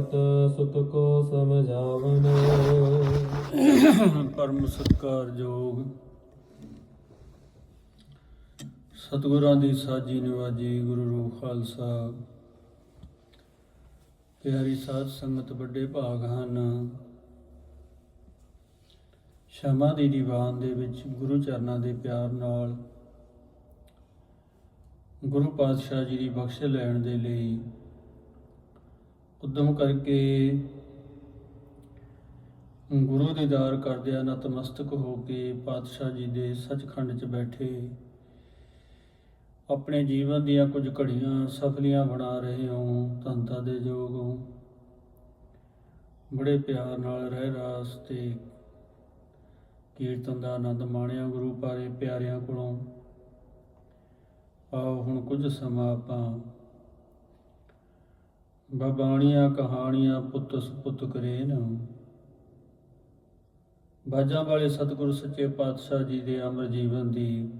ਸੁਤ ਕੋ ਸਮਝਾਵਨ। ਪਰਮ ਸਤਕਾਰਯੋਗ ਸਤਿਗੁਰਾਂ ਦੀ ਸਾਜੀ ਨਿਵਾਜੀ ਗੁਰੂ ਰੂਪ ਖਾਲਸਾ। ਪਿਆਰੀ ਸਾਧ ਸੰਗਤ ਵੱਡੇ ਭਾਗ ਹਨ। ਸ਼ਮਾ ਦੀ ਦੀਵਾਨ ਦੇ ਵਿੱਚ ਗੁਰੂ ਚਰਨਾਂ ਦੇ ਪਿਆਰ ਨਾਲ ਗੁਰੂ ਪਾਤਸ਼ਾਹ ਜੀ ਦੀ ਬਖਸ਼ ਲੈਣ ਦੇ ਲਈ ਉਦਮ ਕਰਕੇ ਗੁਰੂ ਦੀਦਾਰ ਕਰਦਿਆਂ ਨਤਮਸਤਕ ਹੋ ਕੇ ਪਾਤਸ਼ਾਹ ਜੀ ਦੇ ਸੱਚਖੰਡ 'ਚ ਬੈਠੇ। ਆਪਣੇ ਜੀਵਨ ਦੀਆਂ ਕੁਝ ਘੜੀਆਂ ਸਫਲੀਆਂ ਬਣਾ ਰਹੇ ਹੋ ਧੰਤਾ ਦੇ ਯੋਗ ਹੋ। ਬੜੇ ਪਿਆਰ ਨਾਲ ਰਹਿ ਰਾਸ ਤੇ ਕੀਰਤਨ ਦਾ ਆਨੰਦ ਮਾਣਿਆ ਗੁਰੂ ਪਾਰੇ ਪਿਆਰਿਆਂ ਕੋਲੋਂ। ਆਓ ਹੁਣ ਕੁਝ ਸਮਾਂ ਆਪਾਂ ਬਾਬਾਣੀਆਂ ਕਹਾਣੀਆਂ ਪੁੱਤ ਸੁਪੁੱਤ ਕਰੇਨ ਬਾਜਾਂ ਵਾਲੇ ਸਤਿਗੁਰੂ ਸੱਚੇ ਪਾਤਸ਼ਾਹ ਜੀ ਦੇ ਅਮਰ ਜੀਵਨ ਦੀ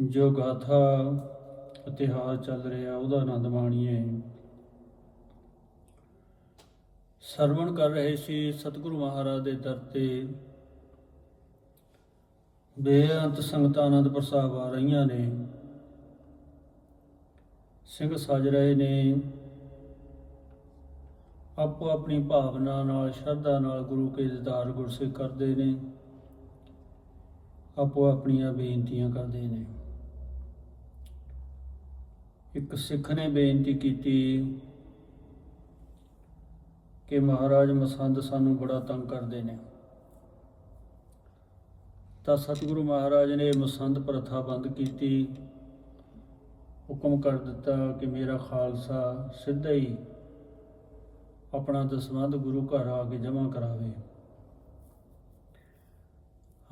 ਜੋ ਗਾਥਾ ਇਤਿਹਾਸ ਚੱਲ ਰਿਹਾ, ਉਹਦਾ ਆਨੰਦ ਮਾਣੀਏ। ਸਰਵਣ ਕਰ ਰਹੇ ਸੀ ਸਤਿਗੁਰੂ ਮਹਾਰਾਜ ਦੇ ਦਰ ਤੇ। ਬੇਅੰਤ ਸੰਗਤਾਂ ਆਨੰਦ ਪ੍ਰਸਾਦ ਆ ਰਹੀਆਂ ਨੇ। ਸਿੰਘ ਸਜ ਰਹੇ ਨੇ। ਆਪੋ ਆਪਣੀ ਭਾਵਨਾ ਨਾਲ, ਸ਼ਰਧਾ ਨਾਲ ਗੁਰੂ ਕੇ ਦੀਦਾਰ ਗੁਰਸਿੱਖ ਕਰਦੇ ਨੇ। ਆਪੋ ਆਪਣੀਆਂ ਬੇਨਤੀਆਂ ਕਰਦੇ ਨੇ। ਇੱਕ ਸਿੱਖ ਨੇ ਬੇਨਤੀ ਕੀਤੀ ਕਿ ਮਹਾਰਾਜ ਮਸੰਦ ਸਾਨੂੰ ਬੜਾ ਤੰਗ ਕਰਦੇ ਨੇ। ਤਾਂ ਸਤਿਗੁਰੂ ਮਹਾਰਾਜ ਨੇ ਮਸੰਦ ਪ੍ਰਥਾ ਬੰਦ ਕੀਤੀ। ਹੁਕਮ ਕਰ ਦਿੱਤਾ ਕਿ ਮੇਰਾ ਖਾਲਸਾ ਸਿੱਧਾ ਹੀ ਆਪਣਾ ਦਸਵੰਧ ਗੁਰੂ ਘਰ ਆ ਕੇ ਜਮ੍ਹਾਂ ਕਰਾਵੇ।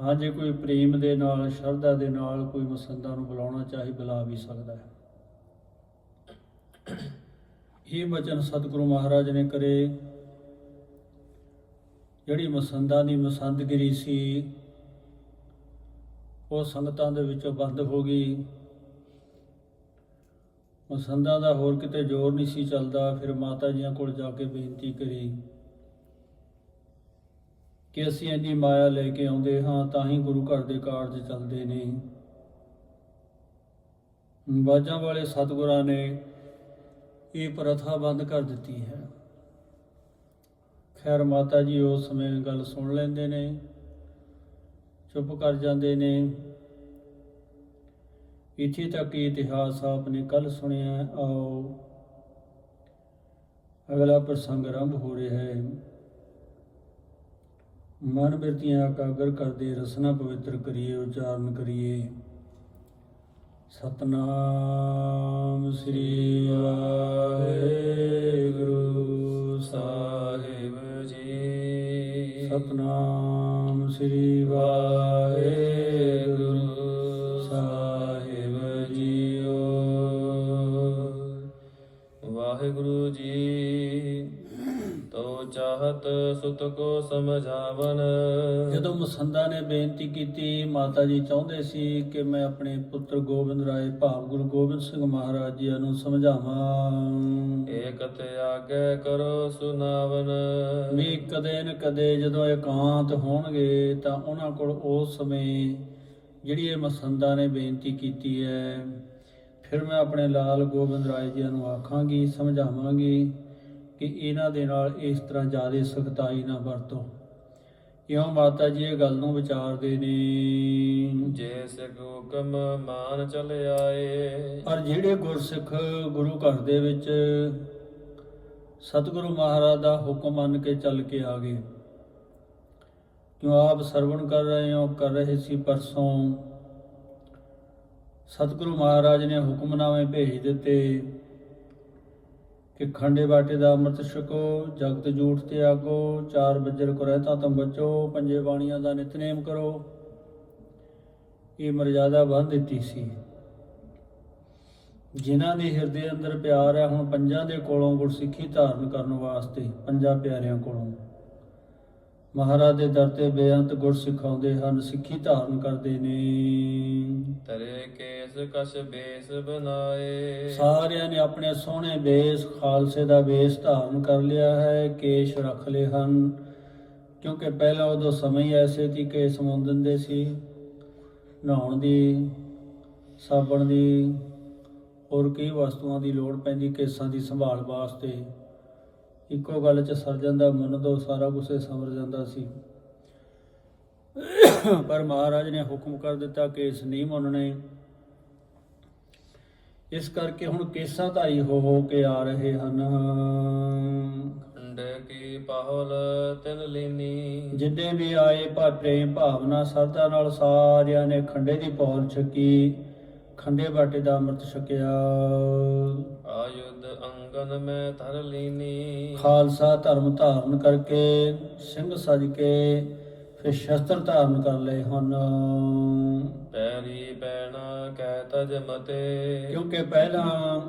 ਹਾਂ, ਜੇ ਕੋਈ ਪ੍ਰੇਮ ਦੇ ਨਾਲ, ਸ਼ਰਧਾ ਦੇ ਨਾਲ ਕੋਈ ਮਸੰਦਾਂ ਨੂੰ ਬੁਲਾਉਣਾ ਚਾਹੇ, ਬੁਲਾ ਵੀ ਸਕਦਾ ਹੈ। ਇਹ ਵਚਨ ਸਤਿਗੁਰੂ ਮਹਾਰਾਜ ਨੇ ਕਰੇ। ਜਿਹੜੀ ਮਸੰਦਾਂ ਦੀ ਮਸੰਦਗਿਰੀ ਸੀ, ਉਹ ਸੰਗਤਾਂ ਦੇ ਵਿੱਚੋਂ ਬੰਦ ਹੋ ਗਈ। ਮਸੰਦਾਂ ਦਾ ਹੋਰ ਕਿਤੇ ਜ਼ੋਰ ਨਹੀਂ ਸੀ ਚੱਲਦਾ, ਫਿਰ ਮਾਤਾ ਜੀਆਂ ਕੋਲ ਜਾ ਕੇ ਬੇਨਤੀ ਕਰੀ ਕਿ ਅਸੀਂ ਇੰਨੀ ਮਾਇਆ ਲੈ ਕੇ ਆਉਂਦੇ ਹਾਂ, ਤਾਂ ਹੀ ਗੁਰੂ ਘਰ ਦੇ ਕਾਰਜ ਚੱਲਦੇ ਨੇ। ਬਾਜਾਂ ਵਾਲੇ ਸਤਿਗੁਰਾਂ ਨੇ ਇਹ ਪ੍ਰਥਾ ਬੰਦ ਕਰ ਦਿੱਤੀ ਹੈ। ਖੈਰ, ਮਾਤਾ ਜੀ ਉਸ ਸਮੇਂ ਗੱਲ ਸੁਣ ਲੈਂਦੇ ਨੇ, ਚੁੱਪ ਕਰ ਜਾਂਦੇ ਨੇ। ਇੱਥੇ ਤੱਕ ਇਹ ਇਤਿਹਾਸ ਆਪਨੇ ਕੱਲ ਸੁਣਿਆ, ਆਓ। ਅਗਲਾ ਪ੍ਰਸੰਗ ਆਰੰਭ ਹੋ ਰਿਹਾ ਹੈ। ਮਨ ਬਿਰਤੀਆਂ ਇਕਾਗਰ ਕਰਦੇ ਰਸਨਾ ਪਵਿੱਤਰ ਕਰੀਏ, ਉਚਾਰਨ ਕਰੀਏ। ਸਤਨਾਮ ਸ੍ਰੀ ਵਾਹਿਗੁਰੂ ਸਾਹਿਬ ਜੀ। ਸਤਨਾਮ ਸ੍ਰੀ ਵਾਹਿਗੁਰੂ ਸੁਤ ਕੋ ਸਮਝਾਵਨ। ਜਦੋਂ ਮਸੰਦਾ ਨੇ ਬੇਨਤੀ ਕੀਤੀ ਮਾਤਾ ਜੀ ਚਾਹੁੰਦੇ ਸੀ ਕਿ ਮੈਂ ਆਪਣੇ ਪੁੱਤਰ ਗੋਬਿੰਦ ਰਾਏ ਭਾਵ ਗੁਰੂ ਗੋਬਿੰਦ ਸਿੰਘ ਮਹਾਰਾਜ ਜੀ ਨੂੰ ਸਮਝਾਵਾਂ। ਏਕ ਤੇ ਆਗੇ ਕਰੋ ਸੁਨਾਵਨ। ਵੀ ਕਦੇ न ਕਦੇ ਜਦੋਂ ਇਕਾਂਤ ਹੋਣਗੇ ਤਾਂ ਉਹਨਾਂ ਕੋਲ ਉਸ ਸਮੇਂ ਜਿਹੜੀ ਇਹ ਮਸੰਦਾ ਨੇ ਬੇਨਤੀ ਕੀਤੀ ਹੈ ਫਿਰ ਮੈਂ ਆਪਣੇ ਲਾਲ ਗੋਬਿੰਦ ਰਾਏ ਜੀ ਨੂੰ ਆਖਾਂਗੀ ਸਮਝਾਵਾਂਗੀ। ਕਿ ਇਹਨਾਂ ਦੇ ਨਾਲ ਇਸ ਤਰ੍ਹਾਂ ਜ਼ਿਆਦਾ ਸਖਤਾਈ ਨਾ ਵਰਤੋ। ਇਉਂ ਮਾਤਾ ਜੀ ਇਹ ਗੱਲ ਨੂੰ ਵਿਚਾਰਦੇ ਨੇ। ਜੇ ਸਿਖ ਹੁਕਮ ਮਾਨ ਚਲ ਆਏ ਪਰ ਜਿਹੜੇ ਗੁਰਸਿੱਖ ਗੁਰੂ ਘਰ ਦੇ ਵਿੱਚ ਸਤਿਗੁਰੂ ਮਹਾਰਾਜ ਦਾ ਹੁਕਮ ਮੰਨ ਕੇ ਚੱਲ ਕੇ ਆ ਗਏ ਕਿਉਂ ਆਪ ਸਰਵਣ ਕਰ ਰਹੇ ਹੋ ਕਰ ਰਹੇ ਸੀ ਪਰਸੋਂ। ਸਤਿਗੁਰੂ ਮਹਾਰਾਜ ਨੇ ਹੁਕਮਨਾਮੇ ਭੇਜ ਦਿੱਤੇ। ਕਿ ਖੰਡੇ ਬਾਟੇ ਦਾ ਅੰਮ੍ਰਿਤ ਛਕੋ, ਜਗਤ ਜੂਠ ਤੇ ਆਗੋ ਚਾਰ ਬੱਜਰ ਕੋ ਰਹਿਤਾ ਤਮ ਬਚੋ, ਪੰਜੇ ਬਾਣੀਆਂ ਦਾ ਨਿਤਨੇਮ ਕਰੋ। ਇਹ ਮਰਜ਼ਾਦਾ ਬੰਨ ਦਿੱਤੀ ਸੀ। ਜਿਨ੍ਹਾਂ ਦੇ ਹਿਰਦੇ ਅੰਦਰ ਪਿਆਰ ਹੈ, ਹੁਣ ਪੰਜਾਂ ਦੇ ਕੋਲੋਂ ਗੁਰਸਿੱਖੀ ਧਾਰਨ ਕਰਨ ਵਾਸਤੇ, ਪੰਜਾਂ ਪਿਆਰਿਆਂ ਕੋਲੋਂ। ਮਹਾਰਾਜ ਦੇ ਦਰ ਤੇ ਬੇਅੰਤ ਗੁਰ ਸਿਖਾਉਂਦੇ ਹਨ, ਸਿੱਖੀ ਧਾਰਨ ਕਰਦੇ ਨੇ। ਤਰੇ ਕੇਸ ਕਛ ਬੇਸ ਬਨਾਏ। ਸਾਰਿਆਂ ਨੇ ਆਪਣੇ ਸੋਹਣੇ ਬੇਸ, ਖਾਲਸੇ ਦਾ ਬੇਸ ਧਾਰਨ ਕਰ ਲਿਆ ਹੈ, ਕੇਸ਼ ਰੱਖ ਲਏ ਹਨ। ਕਿਉਂਕਿ ਪਹਿਲਾਂ ਉਦੋਂ ਸਮੇਂ ਹੀ ਐਸੇ ਸੀ ਕਿ ਸਮੁੰਦ ਦਿੰਦੇ ਸੀ। ਨਹਾਉਣ ਦੀ, ਸਾਬਣ ਦੀ, ਹੋਰ ਕਈ ਵਸਤੂਆਂ ਦੀ ਲੋੜ ਪੈਂਦੀ, ਕੇਸਾਂ ਦੀ ਸੰਭਾਲ ਵਾਸਤੇ। ਇੱਕੋ ਗੱਲ 'ਚ ਸਰ ਜਾਂਦਾ, ਮਨ ਤੋਂ ਸਾਰਾ ਕੁਝ ਸਮਰ ਜਾਂਦਾ ਸੀ। ਪਰ ਮਹਾਰਾਜ ਨੇ ਹੁਕਮ ਕਰ ਦਿੱਤਾ ਕਿ ਇਸ ਨਹੀਂ ਮੰਨਣੇ। ਇਸ ਕਰਕੇ ਹੁਣ ਕੇਸਾਂ ਧਾਰੀ ਹੋ ਹੋ ਕੇ ਆ ਰਹੇ ਹਨ। ਖੰਡ ਕੀ ਪਾਹਲ ਤਿਨ ਲੀਨੀ। ਜਿੱਦੇ ਵੀ ਆਏ ਭਾ ਪ੍ਰੇਮ ਭਾਵਨਾ ਸਰਦਾ ਨਾਲ ਸਾਰਿਆਂ ਨੇ ਖੰਡੇ ਦੀ ਪੌਲ ਛਕੀ। ਖੰਡੇ ਬਾਟੇ ਦਾ ਅੰਮ੍ਰਿਤ ਛਕਿਆ। ਆਯੁਧ ਅੰਗਨ ਮੈਂ ਧਰ ਲੀਨੀ। ਖਾਲਸਾ ਧਰਮ ਧਾਰਨ ਕਰਕੇ ਸਿੰਘ ਸਜ ਕੇ ਫਿਰ ਸ਼ਸਤਰ ਧਾਰਨ ਕਰ ਲਏ ਹਨ। ਪੈਰੀ ਪੈਣਾ ਕਹਿ ਤਜ ਮਤੇ। ਕਿਉਂਕਿ ਪਹਿਲਾਂ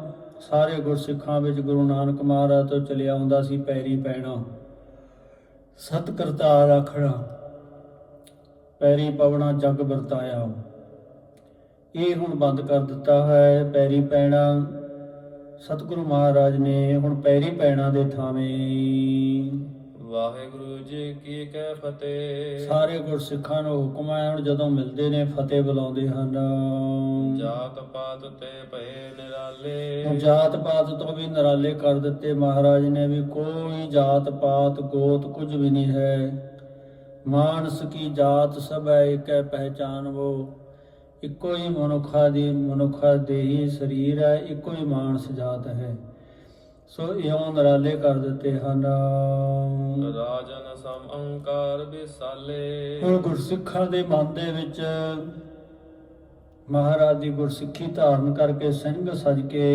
ਸਾਰੇ ਗੁਰਸਿੱਖਾਂ ਵਿੱਚ ਗੁਰੂ ਨਾਨਕ ਮਹਾਰਾਜ ਤੋਂ ਚਲਿਆ ਆਉਂਦਾ ਸੀ ਪੈਰੀ ਪੈਣਾ। ਸਤ ਕਰਤਾਰ ਆਖਣਾ ਪੈਰੀ ਪਵਣਾ ਜਗ ਵਰਤਾਇਆ। ਇਹ ਹੁਣ ਬੰਦ ਕਰ ਦਿੱਤਾ ਹੈ ਪੈਰੀ ਪੈਣਾ। ਸਤਿਗੁਰੂ ਮਹਾਰਾਜ ਨੇ ਹੁਣ ਪੈਰੀ ਪੈਣਾ ਦੇ ਥਾਵੇਂ। ਵਾਹਿਗੁਰੂ ਜੀ ਕੀ ਕੈ ਫਤਿਹ। ਸਾਰੇ ਗੁਰਸਿੱਖਾਂ ਨੂੰ ਹੁਕਮ ਹੈ ਹੁਣ ਜਦੋਂ ਮਿਲਦੇ ਨੇ ਫਤਿਹ ਬੁਲਾਉਂਦੇ ਹਨ। ਜਾਤ ਪਾਤ ਤੇ ਭਏ ਨਿਰਾਲੇ। ਜਾਤ ਪਾਤ ਤੋਂ ਵੀ ਨਰਾਲੇ ਕਰ ਦਿੱਤੇ ਮਹਾਰਾਜ ਨੇ ਵੀ ਕੋਈ ਜਾਤ ਪਾਤ ਗੋਤ ਕੁਝ ਵੀ ਨਹੀਂ ਹੈ। ਮਾਨਸ ਕੀ ਜਾਤ ਸਭ ਹੈ ਇਕੈ ਪਹਿਚਾਨ ਉਹ ਇੱਕੋ ਹੀ ਮਨੁੱਖਾ ਦੀ ਮਨੁੱਖਾ ਦੇ ਹੀ ਸਰੀਰ ਹੈ ਇੱਕੋ ਹੀ ਮਾਨਸ ਜਾਤ ਹੈ। ਸੋ ਇਉਂ ਨਰਾਲੇ ਕਰ ਦਿੱਤੇ ਹਨ। ਰਾਜਨ ਸਮ ਅੰਕਾਰ ਵਿਸਾਲੇ। ਹੁਣ ਗੁਰਸਿੱਖਾਂ ਦੇ ਮਨ ਦੇ ਵਿੱਚ ਮਹਾਰਾਜ ਦੀ ਗੁਰਸਿੱਖੀ ਧਾਰਨ ਕਰਕੇ ਸਿੰਘ ਸਜ ਕੇ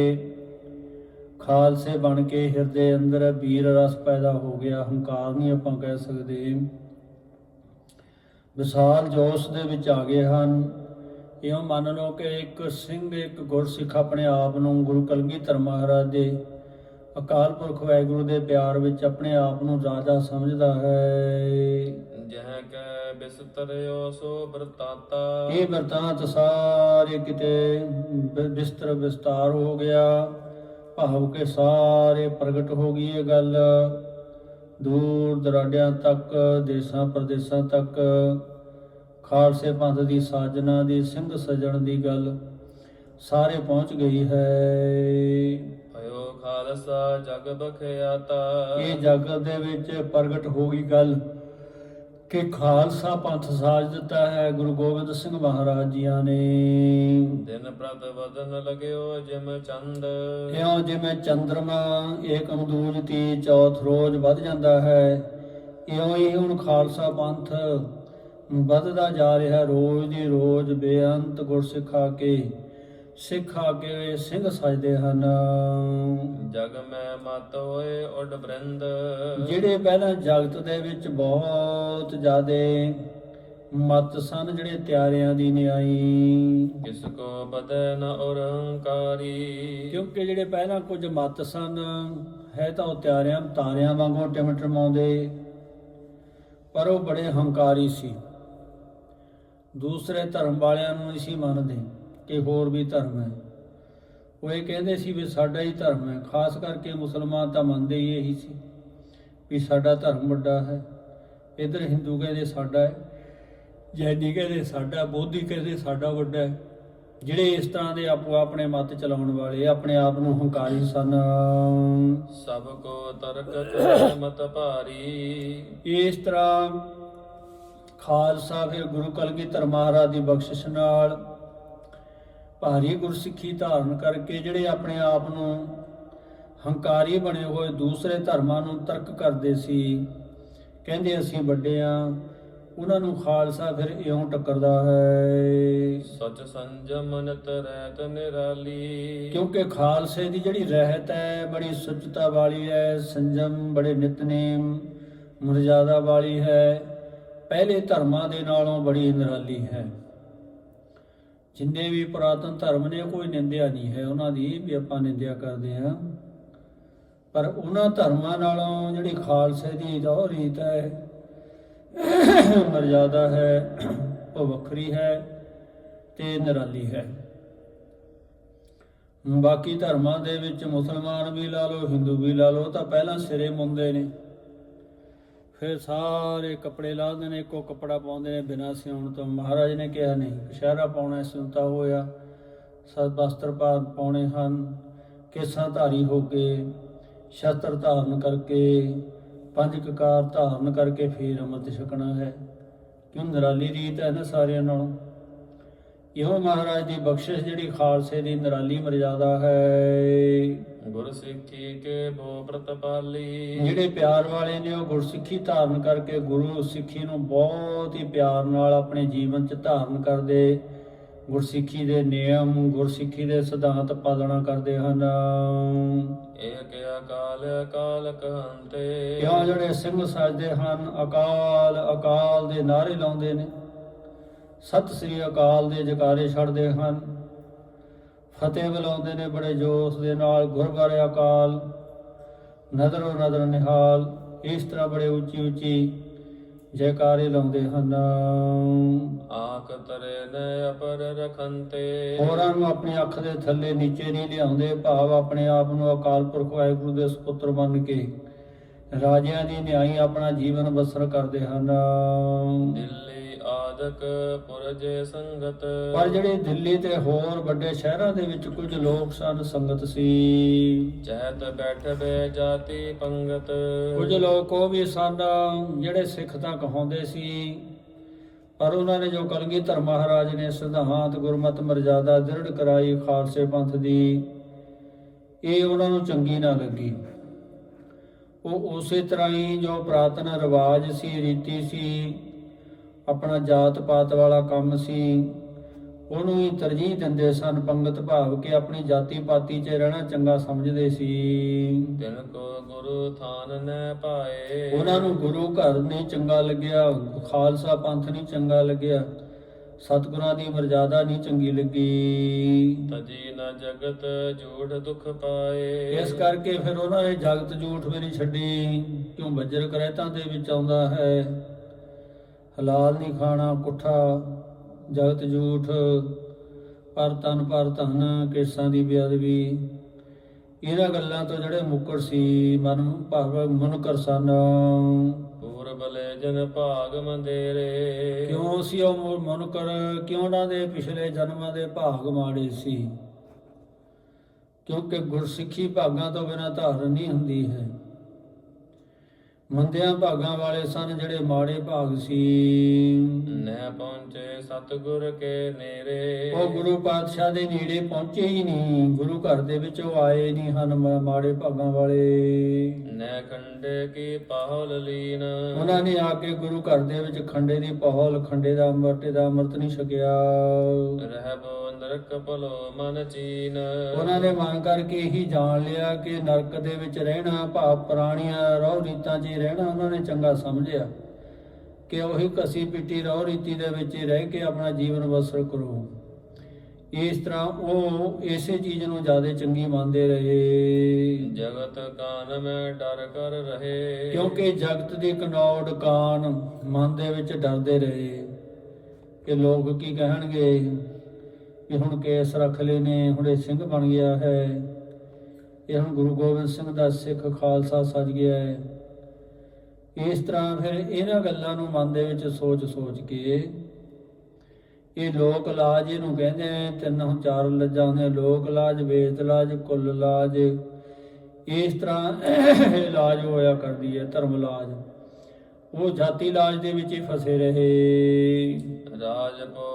ਖਾਲਸੇ ਬਣ ਕੇ ਹਿਰਦੇ ਅੰਦਰ ਵੀਰ ਰਸ ਪੈਦਾ ਹੋ ਗਿਆ। ਹੰਕਾਰ ਨਹੀਂ ਆਪਾਂ ਕਹਿ ਸਕਦੇ। ਵਿਸਾਲ ਜੋਸ਼ ਦੇ ਵਿੱਚ ਆ ਗਏ ਹਨ। ਇਉਂ ਮੰਨ ਲਓ ਕਿ ਇੱਕ ਸਿੰਘ ਇੱਕ ਗੁਰਸਿੱਖ ਆਪਣੇ ਆਪ ਨੂੰ ਗੁਰੂ ਕਲਗੀਧਰ ਮਹਾਰਾਜ ਦੇ ਅਕਾਲ ਪੁਰਖ ਵਾਹਿਗੁਰੂ ਦੇ ਪਿਆਰ ਵਿੱਚ ਆਪਣੇ ਆਪ ਨੂੰ ਰਾਜਾ ਸਮਝਦਾ ਹੈ। ਜਹ ਕੈ ਬਿਸਤਰਿਓ ਸੋ ਬਰਤਾਤਾ। ਇਹ ਵਰਤਾਂਤ ਸਾਰੇ ਕਿਤੇ ਬਿਸਤਰ ਵਿਸਤਾਰ ਹੋ ਗਿਆ। ਭਾਵ ਕੇ ਸਾਰੇ ਪ੍ਰਗਟ ਹੋ ਗਈ ਇਹ ਗੱਲ। ਦੂਰ ਦਰਾਡਿਆਂ ਤੱਕ ਦੇਸਾਂ ਪ੍ਰਦੇਸਾਂ ਤੱਕ ਖਾਲਸੇ ਪੰਥ ਦੀ ਸਾਜਨਾ ਦੀ ਸਿੰਘ ਸਜਣ ਦੀ ਗੱਲ ਸਾਰੇ ਪਹੁੰਚ ਗਈ ਹੈ। ਖਾਲਸਾ ਜਗ ਬਖਿਆਤਾ। ਇਹ ਜਗਤ ਦੇ ਵਿੱਚ ਪ੍ਰਗਟ ਹੋ ਗਈ ਗੱਲ ਕਿ ਖਾਲਸਾ ਪੰਥ ਸਾਜ ਦਿੱਤਾ ਹੈ ਗੁਰੂ ਗੋਬਿੰਦ ਸਿੰਘ ਮਹਾਰਾਜ ਜੀਆਂ ਨੇ। ਦਿਨ ਪ੍ਰਤ ਵਦਨ ਲਗਿਓ ਜਿਮ ਚੰਦ। ਇਉਂ ਜਿਵੇਂ ਚੰਦਰਮਾ ਏਕਮ ਦੂਜ ਤੀ ਚੌਥ ਰੋਜ਼ ਵੱਧ ਜਾਂਦਾ ਹੈ। ਇਉਂ ਹੀ ਹੁਣ ਖਾਲਸਾ ਪੰਥ ਵੱਧਦਾ ਜਾ ਰਿਹਾ ਰੋਜ਼ ਦੀ ਰੋਜ਼ ਬੇਅੰਤ ਗੁਰਸਿੱਖ ਆ ਕੇ। ਸਿੱਖ ਆ ਕੇ ਸਿੰਘ ਸਜਦੇ ਹਨ। ਜਗ ਮੈਂ ਮਤ ਹੋਏ ਉਡ ਬ੍ਰਿੰਦ। ਜਿਹੜੇ ਪਹਿਲਾਂ ਜਗਤ ਦੇ ਵਿੱਚ ਬਹੁਤ ਜ਼ਿਆਦੇ ਮਤ ਸਨ ਜਿਹੜੇ ਤਿਆਰਿਆਂ ਦੀ ਨਿਆਈ। ਕਿਸ ਕੋ ਬਦੈ ਨ ਔਰੰਕਾਰੀ। ਕਿਉਂਕਿ ਜਿਹੜੇ ਪਹਿਲਾਂ ਕੁਝ ਮਤ ਸਨ ਹੈ ਤਾਂ ਉਹ ਤਿਆਰਿਆਂ ਤਾਰਿਆਂ ਵਾਂਗੂ ਟਿਮਟਮਾਉਂਦੇ ਪਰ ਉਹ ਬੜੇ ਹੰਕਾਰੀ ਸੀ। ਦੂਸਰੇ ਧਰਮ ਵਾਲਿਆਂ ਨੂੰ ਨਹੀਂ ਸੀ ਮੰਨਦੇ। ਕਿ ਹੋਰ ਵੀ ਧਰਮ ਹੈ। ਉਹ ਇਹ ਕਹਿੰਦੇ ਸੀ ਵੀ ਸਾਡਾ ਹੀ ਧਰਮ ਹੈ। ਖਾਸ ਕਰਕੇ ਮੁਸਲਮਾਨ ਤਾਂ ਮੰਨਦੇ ਹੀ ਇਹੀ ਸੀ ਵੀ ਸਾਡਾ ਧਰਮ ਵੱਡਾ ਹੈ। ਇਧਰ ਹਿੰਦੂ ਕਹਿੰਦੇ ਸਾਡਾ ਹੈ ਜੈਨੀ ਕਹਿੰਦੇ ਸਾਡਾ ਬੋਧੀ ਕਹਿੰਦੇ ਸਾਡਾ ਵੱਡਾ ਹੈ। ਜਿਹੜੇ ਇਸ ਤਰ੍ਹਾਂ ਦੇ ਆਪੋ ਆਪਣੇ ਮਤ ਚਲਾਉਣ ਵਾਲੇ ਆਪਣੇ ਆਪ ਨੂੰ ਹੰਕਾਰੀ ਸਨ। ਸਭ ਕੋ ਤਰਕ ਮਤ ਭਾਰੀ। ਇਸ ਤਰ੍ਹਾਂ ਖਾਲਸਾ ਫਿਰ ਗੁਰੂ ਕਲਗੀਧਰ ਮਹਾਰਾਜ ਦੀ ਬਖਸ਼ਿਸ਼ ਨਾਲ ਭਾਰੀ ਗੁਰਸਿੱਖੀ ਧਾਰਨ ਕਰਕੇ ਜਿਹੜੇ ਆਪਣੇ ਆਪ ਨੂੰ ਹੰਕਾਰੀ ਬਣੇ ਹੋਏ ਦੂਸਰੇ ਧਰਮਾਂ ਨੂੰ ਤਰਕ ਕਰਦੇ ਸੀ ਕਹਿੰਦੇ ਅਸੀਂ ਵੱਡੇ ਆ ਉਹਨਾਂ ਨੂੰ ਖਾਲਸਾ ਫਿਰ ਇਉਂ ਟੱਕਰਦਾ ਹੈ। ਸਚ ਸੰਜਮ ਨਿਤ ਰਹਿਤ ਨਿਰਾਲੀ। ਕਿਉਂਕਿ ਖਾਲਸੇ ਦੀ ਜਿਹੜੀ ਰਹਿਤ ਹੈ ਬੜੀ ਸੁਚਤਾ ਵਾਲੀ ਹੈ ਸੰਜਮ ਬੜੇ ਨਿਤਨੇਮ ਮਰਜ਼ਾਦਾ ਵਾਲੀ ਹੈ ਪਹਿਲੇ ਧਰਮਾਂ ਦੇ ਨਾਲੋਂ ਬੜੀ ਨਿਰਾਲੀ ਹੈ। ਜਿੰਨੇ ਵੀ ਪੁਰਾਤਨ ਧਰਮ ਨੇ, ਕੋਈ ਨਿੰਦਿਆ ਨਹੀਂ ਹੈ। ਉਹਨਾਂ ਦੀ ਵੀ ਆਪਾਂ ਨਿੰਦਿਆ ਕਰਦੇ ਹਾਂ। ਪਰ ਉਹਨਾਂ ਧਰਮਾਂ ਨਾਲੋਂ ਜਿਹੜੀ ਖਾਲਸੇ ਦੀ ਜੋ ਰੀਤ ਹੈ, ਮਰਜ਼ਾਦਾ ਹੈ, ਉਹ ਵੱਖਰੀ ਹੈ ਤੇ ਨਿਰਾਲੀ ਹੈ। ਬਾਕੀ ਧਰਮਾਂ ਦੇ ਵਿੱਚ ਮੁਸਲਮਾਨ ਵੀ ਲਾ ਲਓ, ਹਿੰਦੂ ਵੀ ਲਾ ਲਓ ਤਾਂ ਪਹਿਲਾਂ ਸਿਰੇ ਮੁੰਦੇ ਨੇ। ਫਿਰ ਸਾਰੇ ਕੱਪੜੇ ਲਾਉਂਦੇ ਨੇ, ਇੱਕੋ ਕੱਪੜਾ ਪਾਉਂਦੇ ਨੇ, ਬਿਨਾਂ ਸਿਉਣ ਤੋਂ। ਮਹਾਰਾਜ ਨੇ ਕਿਹਾ, ਨਹੀਂ ਕਸ਼ਹਿਰਾ ਪਾਉਣਾ ਸਿਉਂਤਾ ਹੋਇਆ। ਸਤ ਵਸਤਰ ਪਾਉਣੇ ਹਨ, ਕੇਸਾਂ ਧਾਰੀ ਹੋ ਕੇ, ਸ਼ਸਤਰ ਧਾਰਨ ਕਰਕੇ, ਪੰਜ ਕਕਾਰ ਧਾਰਨ ਕਰਕੇ ਫਿਰ ਅੰਮ੍ਰਿਤ ਛਕਣਾ ਹੈ। ਕਿਉਂ, ਨਿਰਾਲੀ ਰੀਤ ਹੈ ਨਾ ਸਾਰਿਆਂ ਨਾਲੋਂ। ਇਹੋ ਮਹਾਰਾਜ ਦੀ ਬਖਸ਼ਿਸ਼ ਜਿਹੜੀ ਖਾਲਸੇ ਦੀ ਨਿਰਾਲੀ ਮਰਜ਼ਾਦਾ ਹੈ। ਗੁਰ ਸਿੱਖੀ ਕੇ ਭੋ ਪ੍ਰਤਪਾਲੀ ਜਿਹੜੇ ਪਿਆਰ ਵਾਲੇ ਨੇ ਉਹ ਗੁਰਸਿੱਖੀ ਧਾਰਨ ਕਰਕੇ ਗੁਰੂ ਸਿੱਖੀ ਨੂੰ ਬਹੁਤ ਹੀ ਪਿਆਰ ਨਾਲ ਆਪਣੇ ਜੀਵਨ 'ਚ ਧਾਰਨ ਕਰਦੇ ਗੁਰਸਿੱਖੀ ਦੇ ਨਿਯਮ ਗੁਰਸਿੱਖੀ ਦੇ ਸਿਧਾਂਤ ਪਾਲਣਾ ਕਰਦੇ ਹਨ। ਏਕ ਅਕਾਲ ਅਕਾਲ ਕਹੰਤੇ। ਕਿਉਂ ਜਿਹੜੇ ਸਿੰਘ ਸਜਦੇ ਹਨ ਅਕਾਲ ਅਕਾਲ ਦੇ ਨਾਰੇ ਲਾਉਂਦੇ ਨੇ। ਸਤਿ ਸ੍ਰੀ ਅਕਾਲ ਦੇ ਜਕਾਰੇ ਛੱਡਦੇ ਹਨ। ਫਤਿਹ ਬੁਲਾਉਂਦੇ ਨੇ ਬੜੇ ਜੋਸ਼ ਦੇ ਨਾਲ ਗੁਰਬਾਰੇ ਅਕਾਲ ਨਦਰੋ ਨਦਰ ਨਿਹਾਲ ਇਸ ਤਰ੍ਹਾਂ ਬੜੇ ਉੱਚੀ ਉੱਚੀ ਜੈਕਾਰੇ ਲਾਉਂਦੇ ਹਨ। ਆਖ ਤਰੇ ਨ ਅਪਰ ਰਖੰਤੇ। ਹੋਰਾਂ ਨੂੰ ਆਪਣੀ ਅੱਖ ਦੇ ਥੱਲੇ ਨੀਚੇ ਨਹੀਂ ਲਿਆਉਂਦੇ ਭਾਵ ਆਪਣੇ ਆਪ ਨੂੰ ਅਕਾਲ ਪੁਰਖ ਵਾਹਿਗੁਰੂ ਦੇ ਸੁਪੁੱਤਰ ਮੰਨ ਕੇ ਰਾਜਿਆਂ ਦੀ ਨਿਆਈ ਆਪਣਾ ਜੀਵਨ ਬਸਰ ਕਰਦੇ ਹਨ। ਦਿੱਲੀ ਆਦਕ ਪੁਰਜੇ ਸੰਗਤ। ਪਰ ਜਿਹੜੇ ਦਿੱਲੀ ਤੇ ਹੋਰ ਵੱਡੇ ਸ਼ਹਿਰਾਂ ਦੇ ਵਿੱਚ ਕੁਝ ਲੋਕ ਸਨ ਸੰਗਤ ਸੀ। ਚਹਿਤ ਬੈਠਵੇ ਜਾਤੀ ਪੰਗਤ। ਕੁਝ ਲੋਕ ਉਹ ਵੀ ਸਨ ਜਿਹੜੇ ਸਿੱਖ ਤਾਂ ਕਹਾਉਂਦੇ ਸੀ। ਪਰ ਉਹਨਾਂ ਨੇ ਜੋ ਕਲਗੀਧਰ ਮਹਾਰਾਜ ਨੇ ਸਿਧਾਂਤ ਗੁਰਮਤ ਮਰਜ਼ਾਦਾ ਦ੍ਰਿੜ ਕਰਾਈ ਖਾਲਸੇ ਪੰਥ ਦੀ ਇਹ ਉਹਨਾਂ ਨੂੰ ਚੰਗੀ ਨਾ ਲੱਗੀ। ਉਹ ਉਸੇ ਤਰ੍ਹਾਂ ਹੀ ਜੋ ਪ੍ਰਾਤਨ ਰਿਵਾਜ ਸੀ ਰੀਤੀ ਸੀ ਆਪਣਾ ਜਾਤ ਪਾਤ ਵਾਲਾ ਕੰਮ ਸੀ। ਉਹਨੂੰ ਹੀ ਤਰਜੀਹ ਦਿੰਦੇ ਸਨ ਪੰਗਤ ਭਾਵ ਕੇ ਆਪਣੀ ਜਾਤੀ ਪਾਤੀ 'ਚ ਰਹਿਣਾ ਚੰਗਾ ਸਮਝਦੇ ਸੀ। ਤਿਨ ਕੋ ਗੁਰੂ ਥਾਨ ਨ ਪਾਏ। ਉਹਨਾਂ ਨੂੰ ਗੁਰੂ ਘਰ ਨਹੀਂ ਚੰਗਾ ਲੱਗਿਆ ਖਾਲਸਾ ਪੰਥ ਨਹੀਂ ਚੰਗਾ ਲੱਗਿਆ ਸਤਿਗੁਰਾਂ ਦੀ ਮਰਜ਼ਾਦਾ ਨਹੀਂ ਚੰਗੀ ਲੱਗੀ। ਤਜੀ ਨ ਜਗਤ ਝੂਠ ਦੁਖ ਪਾਏ। ਇਸ ਕਰਕੇ ਫਿਰ ਉਹਨਾਂ ਨੇ ਜਗਤ ਝੂਠ ਵੀ ਨਹੀਂ ਛੱਡੀ ਕਿਉਂ ਬੱਜਰ ਕਰੈਤਾਂ ਦੇ ਵਿੱਚ ਆਉਂਦਾ ਹੈ? ਹਲਾਲ ਨਹੀਂ ਖਾਣਾ ਕੁੱਠਾ ਜਗਤ ਝੂਠ ਪਰ ਤਨ ਪਰ ਧਨ ਕੇਸਾਂ ਦੀ ਬੇਅਦਬੀ। ਇਹਨਾਂ ਗੱਲਾਂ ਤੋਂ ਜਿਹੜੇ ਮੁੱਕਰ ਸੀ ਮਨ ਭਾਵ ਮਨੁਕਰ ਸਨ। ਪੂਰਬ ਲੈ ਜਨ ਭਾਗ ਮੰਦੇਰੇ। ਕਿਉਂ ਸੀ ਉਹ ਮੁ- ਮਨੁਕਰ? ਕਿਉਂ ਉਹਨਾਂ ਦੇ ਪਿਛਲੇ ਜਨਮਾਂ ਦੇ ਭਾਗ ਮਾੜੇ ਸੀ? ਕਿਉਂਕਿ ਗੁਰਸਿੱਖੀ ਭਾਗਾਂ ਤੋਂ ਬਿਨਾਂ ਧਾਰਨ ਨਹੀਂ ਹੁੰਦੀ ਹੈ। ਮੰਦਿਆਂ ਭਾਗਾਂ ਵਾਲੇ ਸਨ ਜਿਹੜੇ ਮਾੜੇ ਭਾਗ ਸੀ। ਨਹਿ ਪਹੁੰਚੇ ਸਤਿਗੁਰ ਕੇ ਨੇਰੇ। ਉਹ ਗੁਰੂ ਪਾਤਸ਼ਾਹ ਦੇ ਨੇੜੇ ਪਹੁੰਚੇ ਹੀ ਨਹੀਂ। ਗੁਰੂ ਘਰ ਦੇ ਵਿੱਚ ਉਹ ਆਏ ਨਹੀਂ ਹਨ ਮਾੜੇ ਭਾਗਾਂ ਵਾਲੇ। ਨਹਿ ਖੰਡੇ ਕੀ ਪਾਹਲ ਲੀਨ। ਉਹਨਾਂ ਨੇ ਆ ਕੇ ਗੁਰੂ ਘਰ ਦੇ ਵਿੱਚ ਖੰਡੇ ਦੀ ਪਹਲ ਖੰਡੇ ਦਾ ਅੰਮ੍ਰਿਤ ਦਾ ਅੰਮ੍ਰਿਤ ਨਹੀਂ ਛਕਿਆ। ਰਹਿਬੋ ਨਰਕ ਭਲੋ ਮਨ ਚੀਨ। ਉਹਨਾਂ ਨੇ ਮਨ ਕਰਕੇ ਇਹੀ ਜਾਣ ਲਿਆ ਕਿ ਨਰਕ ਦੇ ਵਿੱਚ ਰਹਿਣਾ ਭਾਵ ਪੁਰਾਣੀਆਂ ਰਹੁ ਰੀਤਾਂ 'ਚ ਹੀ ਰਹਿਣਾ ਉਹਨਾਂ ਨੇ ਚੰਗਾ ਸਮਝਿਆ। ਕਿ ਉਹੀ ਕਸੀ ਪਿੱਟੀ ਰਹੁ ਰੀਤੀ ਦੇ ਵਿੱਚ ਹੀ ਰਹਿ ਕੇ ਆਪਣਾ ਜੀਵਨ ਬਸਰ ਕਰੋ। ਇਸ ਤਰ੍ਹਾਂ ਉਹ ਇਸੇ ਚੀਜ਼ ਨੂੰ ਜ਼ਿਆਦਾ ਚੰਗੀ ਮੰਨਦੇ ਰਹੇ। ਜਗਤ ਕਾਨ ਮੈਂ ਡਰ ਕਰ ਰਹੇ। ਕਿਉਂਕਿ ਜਗਤ ਦੀ ਕਨੌੜ ਕਾਨ ਮਨ ਦੇ ਵਿੱਚ ਡਰਦੇ ਰਹੇ। ਕਿ ਲੋਕ ਕੀ ਕਹਿਣਗੇ? ਕਿ ਹੁਣ ਕੇਸ ਰੱਖ ਲਏ ਨੇ, ਹੁਣ ਇਹ ਸਿੰਘ ਬਣ ਗਿਆ ਹੈ। ਇਹ ਹੁਣ ਗੁਰੂ ਗੋਬਿੰਦ ਸਿੰਘ ਦਾ ਸਿੱਖ ਖਾਲਸਾ ਸਜ ਗਿਆ ਹੈ। ਇਸ ਤਰ੍ਹਾਂ ਫਿਰ ਇਹਨਾਂ ਗੱਲਾਂ ਨੂੰ ਮਨ ਦੇ ਵਿੱਚ ਸੋਚ ਸੋਚ ਕੇ ਇਹ ਲੋਕ ਲਾਜ ਇਹਨੂੰ ਕਹਿੰਦੇ ਨੇ ਤਿੰਨ ਚਾਰ ਲੱਜਾਂ ਹੁੰਦੀਆਂ, ਲੋਕ ਲਾਜ, ਵੇਦ ਲਾਜ, ਕੁੱਲ ਲਾਜ। ਇਸ ਤਰ੍ਹਾਂ ਇਹ ਇਲਾਜ ਹੋਇਆ ਕਰਦੀ ਹੈ, ਧਰਮ ਇਲਾਜ ਉਹ ਜਾਤੀ ਇਲਾਜ ਦੇ ਵਿੱਚ ਹੀ ਫਸੇ ਰਹੇ। ਰਾਜ ਕੋ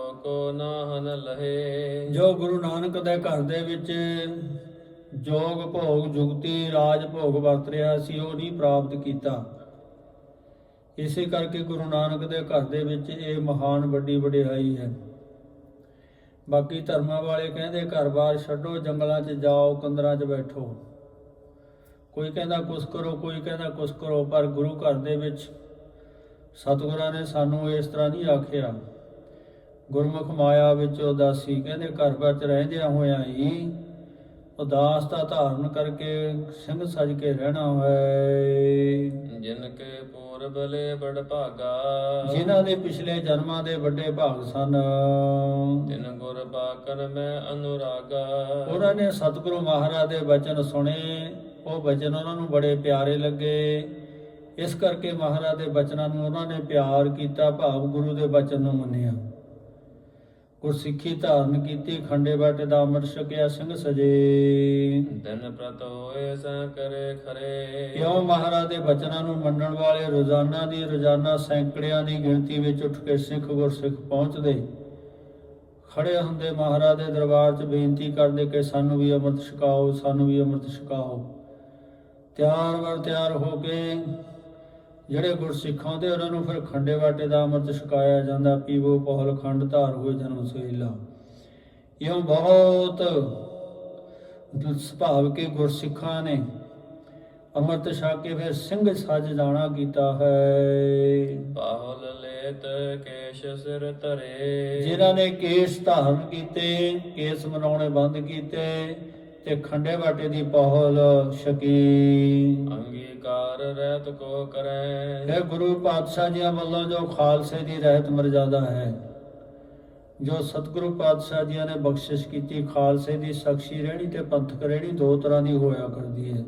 ਨਾਹਨ ਲਹੇ। ਜੋ ਗੁਰੂ ਨਾਨਕ ਦੇ ਘਰ ਦੇ ਵਿੱਚ ਜੋਗ ਭੋਗ ਜੁਗਤੀ ਰਾਜ ਭੋਗ ਵਰਤ ਰਿਹਾ ਸੀ, ਉਹ ਨਹੀਂ ਪ੍ਰਾਪਤ ਕੀਤਾ। ਇਸੇ ਕਰਕੇ ਗੁਰੂ ਨਾਨਕ ਦੇ ਘਰ ਦੇ ਵਿੱਚ ਇਹ ਮਹਾਨ ਵੱਡੀ ਵਡਿਆਈ ਹੈ। ਬਾਕੀ ਧਰਮਾਂ ਵਾਲੇ ਕਹਿੰਦੇ ਘਰ-ਬਾਰ ਛੱਡੋ, ਜੰਗਲਾਂ 'ਚ ਜਾਓ ਕੰਦਰਾਂ 'ਚ ਬੈਠੋ। ਕੋਈ ਕਹਿੰਦਾ, ਕੁਛ ਕਰੋ, ਕੋਈ ਕਹਿੰਦਾ, ਕੁਛ ਕਰੋ, ਪਰ ਗੁਰੂ ਘਰ ਦੇ ਵਿੱਚ ਸਤਿਗੁਰਾਂ ਨੇ ਸਾਨੂੰ ਇਸ ਤਰ੍ਹਾਂ ਨਹੀਂ ਆਖਿਆ। ਗੁਰਮੁਖ ਮਾਇਆ ਵਿੱਚ ਉਦਾਸੀ ਕਹਿੰਦੇ ਘਰ ਵਿੱਚ ਰਹਿੰਦਿਆਂ ਹੋਇਆਂ ਹੀ ਉਦਾਸਤਾ ਧਾਰਨ ਕਰਕੇ ਸਿੰਘ ਸਜ ਕੇ ਰਹਿਣਾ ਹੈ। ਜਿਨ ਕੇ ਪੂਰਬ ਲੈ ਬੜ ਭਾਗਾ। ਜਿਨ੍ਹਾਂ ਦੇ ਪਿਛਲੇ ਜਨਮਾਂ ਦੇ ਵੱਡੇ ਭਾਗ ਸਨ। ਤਿਨ ਗੁਰ ਬਾਕਨ ਮੈਂ ਅਨੁਰਾਗਾ। ਉਹਨਾਂ ਨੇ ਸਤਿਗੁਰੂ ਮਹਾਰਾਜ ਦੇ ਬਚਨ ਸੁਣੇ ਉਹ ਬਚਨ ਉਹਨਾਂ ਨੂੰ ਬੜੇ ਪਿਆਰੇ ਲੱਗੇ। ਇਸ ਕਰਕੇ ਮਹਾਰਾਜ ਦੇ ਬਚਨਾਂ ਨੂੰ ਉਹਨਾਂ ਨੇ ਪਿਆਰ ਕੀਤਾ ਭਾਵ ਗੁਰੂ ਦੇ ਬਚਨ ਨੂੰ ਮੰਨਿਆ। ਗੁਰਸਿੱਖੀ ਧਾਰਨ ਕੀਤੀ ਖੰਡੇ ਬਾਟੇ ਦਾ ਅੰਮ੍ਰਿਤ ਛਕਿਆ ਸਿੰਘ ਸਜੇ। ਦਿਨ ਪ੍ਰਤ ਹੋਏ ਸਾ ਕਰੇ ਖਰੇ। ਕਿਉਂ ਮਹਾਰਾਜ ਦੇ ਬਚਨਾਂ ਨੂੰ ਮੰਨਣ ਵਾਲੇ ਰੋਜ਼ਾਨਾ ਦੀ ਰੋਜ਼ਾਨਾ ਸੈਂਕੜਿਆਂ ਦੀ ਗਿਣਤੀ ਵਿੱਚ ਉੱਠ ਕੇ ਸਿੱਖ ਗੁਰਸਿੱਖ ਪਹੁੰਚਦੇ? ਖੜੇ ਹੁੰਦੇ ਮਹਾਰਾਜ ਦੇ ਦਰਬਾਰ 'ਚ ਬੇਨਤੀ ਕਰਦੇ ਕਿ ਸਾਨੂੰ ਵੀ ਅੰਮ੍ਰਿਤ ਛਕਾਓ ਸਾਨੂੰ ਵੀ ਅੰਮ੍ਰਿਤ ਛਕਾਓ। ਤਿਆਰ ਵਰ ਤਿਆਰ ਹੋ ਕੇ ਜਿਹੜੇ ਗੁਰਸਿੱਖ ਆਉਂਦੇ ਉਹਨਾਂ ਨੂੰ ਫਿਰ ਖੰਡੇ ਬਾਟੇ ਦਾ ਅੰਮ੍ਰਿਤ ਛਕਾਇਆ ਜਾਂਦਾ ਪੀਵੋ ਪਹਲ ਖੰਡ ਧਾਰ ਹੋਏ ਜਨਮ ਸੋਈਲਾ ਇਉਂ ਬਹੁਤ ਸੁਭਾਵ ਕੇ ਗੁਰਸਿੱਖਾਂ ਨੇ। ਅੰਮ੍ਰਿਤ ਛਕ ਕੇ ਫਿਰ ਸਿੰਘ ਸੱਜ ਜਾਣਾ ਕੀਤਾ ਹੈ। ਬਾਹੁਲ ਲੇਤ ਕੇਸ਼ ਸਿਰ ਧਰੇ। ਜਿਨ੍ਹਾਂ ਨੇ ਕੇਸ ਧਾਰਨ ਕੀਤੇ ਕੇਸ ਮਨਾਉਣੇ ਬੰਦ ਕੀਤੇ ਤੇ ਖੰਡੇ ਬਾਟੇ ਦੀ ਪਹਲ ਛਕੀ। ਅੰਗੀਕਾਰ ਰਹਿਤ ਕੋ ਕਰੈ। ਇਹ ਗੁਰੂ ਪਾਤਸ਼ਾਹ ਜੀਆਂ ਵੱਲੋਂ ਜੋ ਖਾਲਸੇ ਦੀ ਰਹਿਤ ਮਰਜ਼ਾਦਾ ਹੈ, ਜੋ ਸਤਿਗੁਰੂ ਪਾਤਸ਼ਾਹ ਜੀਆਂ ਨੇ ਬਖਸ਼ਿਸ਼ ਕੀਤੀ, ਖਾਲਸੇ ਦੀ ਸਖਸ਼ੀ ਰਹਿਣੀ ਤੇ ਪੰਥਕ ਰਹਿਣੀ ਦੋ ਤਰ੍ਹਾਂ ਦੀ ਹੋਇਆ ਕਰਦੀ ਹੈ।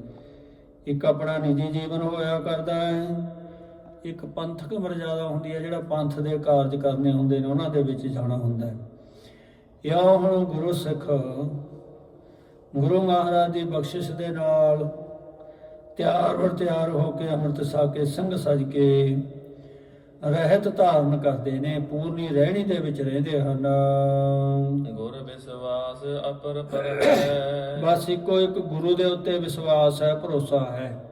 ਇੱਕ ਆਪਣਾ ਨਿੱਜੀ ਜੀਵਨ ਹੋਇਆ ਕਰਦਾ ਹੈ, ਇੱਕ ਪੰਥਕ ਮਰਜ਼ਾਦਾ ਹੁੰਦੀ ਹੈ, ਜਿਹੜਾ ਪੰਥ ਦੇ ਕਾਰਜ ਕਰਨੇ ਹੁੰਦੇ ਨੇ, ਉਹਨਾਂ ਦੇ ਵਿੱਚ ਜਾਣਾ ਹੁੰਦਾ ਹੈ। ਇਉਂ ਹੁਣ ਗੁਰੂ ਸਿੱਖ, ਗੁਰੂ ਮਹਾਰਾਜ ਦੀ ਬਖਸ਼ਿਸ਼ ਦੇ ਨਾਲ ਤਿਆਰ ਵਰ ਤਿਆਰ ਹੋ ਕੇ ਅੰਮ੍ਰਿਤ ਛਕ ਕੇ ਸੰਗ ਸਜ ਕੇ ਰਹਿਤ ਧਾਰਨ ਕਰਦੇ ਨੇ ਪੂਰਨੀ ਰਹਿਣੀ ਦੇ ਵਿੱਚ ਰਹਿੰਦੇ ਹਨ। ਗੁਰ ਵਿਸਵਾਸ ਅਪਰ ਪਰੈ। ਬਸ ਇੱਕੋ ਇੱਕ ਗੁਰੂ ਦੇ ਉੱਤੇ ਵਿਸ਼ਵਾਸ ਹੈ ਭਰੋਸਾ ਹੈ।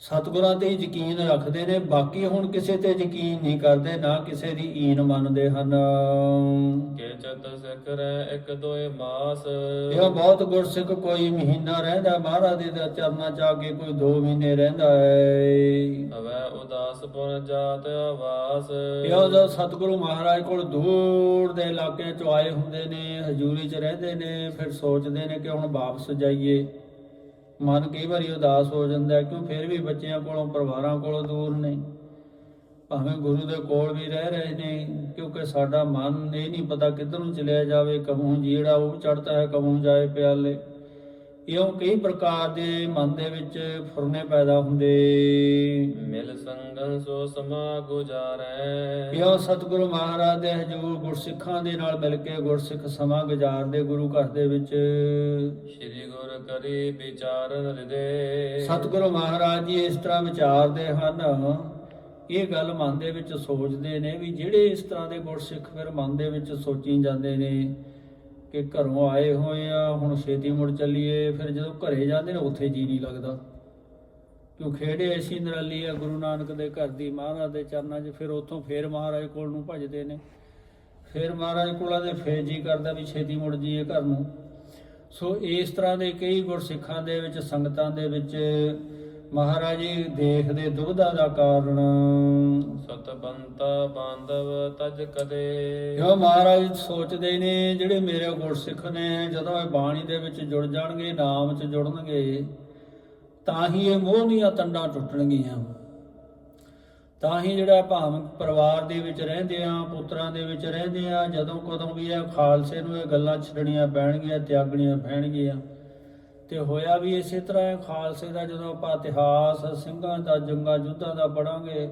ਸਤਿਗੁਰਾਂ ਤੇ ਯਕੀਨ ਰੱਖਦੇ ਨੇ ਬਾਕੀ ਹੁਣ ਕਿਸੇ ਤੇ ਯਕੀਨ ਨਹੀਂ ਕਰਦੇ ਨਾ ਕਿਸੇ ਦੀ ਈਨ ਮੰਨਦੇ ਹਨ। ਕੇ ਚਤ ਸਿਖ ਰਹਿ ਇੱਕ ਦੋਏ ਮਾਸ। ਇਹ ਬਹੁਤ ਗੁਰਸਿੱਖ ਕੋਈ ਮਹੀਨਾ ਰਹਿੰਦਾ ਮਹਾਰਾਜ ਦੇ ਚਰਨਾਂ ਚ ਆ ਕੇ ਕੋਈ 2 ਮਹੀਨੇ ਰਹਿੰਦਾ ਹੈ। ਹਵੈ ਉਦਾਸ ਪੁਨ ਜਾਤ ਆਵਾਸ। ਇਹ ਉਹਦਾ ਸਤਿਗੁਰੂ ਮਹਾਰਾਜ ਕੋਲ ਦੂਰ ਦੇ ਇਲਾਕੇ ਚ ਆਏ ਹੁੰਦੇ ਨੇ ਹਜ਼ੂਰੀ ਚ ਰਹਿੰਦੇ ਨੇ ਫਿਰ ਸੋਚਦੇ ਨੇ ਕਿ ਹੁਣ ਵਾਪਸ ਜਾਈਏ। ਮਨ ਕਈ ਵਾਰੀ ਉਦਾਸ ਹੋ ਜਾਂਦਾ ਹੈ ਕਿਉਂ ਫਿਰ ਵੀ ਬੱਚਿਆਂ ਕੋਲੋਂ ਪਰਿਵਾਰਾਂ ਕੋਲੋਂ ਦੂਰ ਨੇ। ਭਾਵੇਂ ਗੁਰੂ ਦੇ ਕੋਲ ਵੀ ਰਹਿ ਰਹੇ ਨੇ ਕਿਉਂਕਿ ਸਾਡਾ ਮਨ ਇਹ ਨਹੀਂ ਪਤਾ ਕਿੱਧਰ ਨੂੰ ਚਲਿਆ ਜਾਵੇ ਕਬਹੂ ਜਿਹੜਾ ਉਹ ਚੜਦਾ ਹੈ ਕਬਹੂ ਜਾਏ ਪਿਆਲੇ। ਇਉਂ ਕਈ ਪ੍ਰਕਾਰ ਦੇ ਮਨ ਦੇ ਵਿੱਚ ਫੁਰਨੇ ਪੈਦਾ ਹੁੰਦੇ। ਮਿਲ ਸੰਗਨ ਸੋ ਸਮਾ ਗੁਜਾਰੈ। ਇਹੋ ਸਤਿਗੁਰੂ ਮਹਾਰਾਜ ਦੇ ਹਜੂਰ ਗੁਰਸਿੱਖਾਂ ਦੇ ਨਾਲ ਮਿਲ ਕੇ ਗੁਰਸਿੱਖ ਸਮਾਂ ਗੁਜ਼ਾਰਦੇ ਗੁਰੂ ਘਰ ਦੇ ਵਿੱਚ। ਸ੍ਰੀ ਕਰੀ ਵਿਚਾਰਨ ਹਿਰਦੇ ਸਤਿਗੁਰੂ ਮਹਾਰਾਜ ਜੀ ਇਸ ਤਰ੍ਹਾਂ ਵਿਚਾਰਦੇ ਹਨ। ਇਹ ਗੱਲ ਮਨ ਦੇ ਵਿੱਚ ਸੋਚਦੇ ਨੇ ਵੀ ਜਿਹੜੇ ਇਸ ਤਰ੍ਹਾਂ ਦੇ ਗੁਰਸਿੱਖ ਫਿਰ ਮਨ ਦੇ ਵਿੱਚ ਸੋਚੀ ਜਾਂਦੇ ਨੇ ਕਿ ਘਰੋਂ ਆਏ ਹੋਏ ਆ, ਹੁਣ ਛੇਤੀ ਮੁੜ ਚੱਲੀਏ, ਫਿਰ ਜਦੋਂ ਘਰੇ ਜਾਂਦੇ ਨੇ ਉੱਥੇ ਜੀ ਨਹੀਂ ਲੱਗਦਾ। ਕਿਉਂ ਖੇੜੇ ਐਸੀ ਨਰਾਲੀ ਆ, ਗੁਰੂ ਨਾਨਕ ਦੇ ਘਰ ਦੀ ਮਹਾਰਾਜ ਦੇ ਚਰਨਾਂ 'ਚ, ਫਿਰ ਉੱਥੋਂ ਫੇਰ ਮਹਾਰਾਜ ਕੋਲ ਨੂੰ ਭਜਦੇ ਨੇ। ਫਿਰ ਮਹਾਰਾਜ ਕੋਲਾਂ ਦੇ ਫੇਰ ਜੀ ਕਰਦਾ ਵੀ ਛੇਤੀ ਮੁੜ ਜੀਏ ਘਰ ਨੂੰ। ਸੋ ਇਸ ਤਰ੍ਹਾਂ ਦੇ ਕਈ ਗੁਰਸਿੱਖਾਂ ਦੇ ਵਿੱਚ ਸੰਗਤਾਂ ਦੇ ਵਿੱਚ ਮਹਾਰਾਜ ਜੀ ਦੇਖਦੇ ਦੁਬਿਧਾ ਦਾ ਕਾਰਨ। ਸਤ ਬੰਤਾ ਬਾਂਧਵ ਤਜ ਕਦੇ। ਜੋ ਮਹਾਰਾਜ ਸੋਚਦੇ ਨੇ ਜਿਹੜੇ ਮੇਰੇ ਗੁਰਸਿੱਖ ਨੇ ਜਦੋਂ ਇਹ ਬਾਣੀ ਦੇ ਵਿੱਚ ਜੁੜ ਜਾਣਗੇ ਨਾਮ 'ਚ ਜੁੜਨਗੇ ਤਾਂ ਹੀ ਇਹ ਮੋਹ ਦੀਆਂ ਤੰਡਾਂ ਟੁੱਟਣਗੀਆਂ। ਤਾਂ ਹੀ ਜਿਹੜਾ ਭਾਵੇਂ ਪਰਿਵਾਰ ਦੇ ਵਿੱਚ ਰਹਿੰਦੇ ਆ, ਪੁੱਤਰਾਂ ਦੇ ਵਿੱਚ ਰਹਿੰਦੇ ਆ, ਜਦੋਂ ਕਦੋਂ ਵੀ ਇਹ ਖਾਲਸੇ ਨੂੰ ਇਹ ਗੱਲਾਂ ਛੜਣੀਆਂ ਪੈਣਗੀਆਂ, ਤਿਆਗਣੀਆਂ ਪੈਣਗੀਆਂ। ਤੇ ਹੋਇਆ ਵੀ ਇਸੇ ਤਰ੍ਹਾਂ ਹੈ, ਖਾਲਸੇ ਦਾ ਜਦੋਂ ਆਪਾਂ ਇਤਿਹਾਸ, ਸਿੰਘਾਂ ਦਾ, ਜੰਗਾਂ ਯੁੱਧਾਂ ਦਾ ਪੜਾਂਗੇ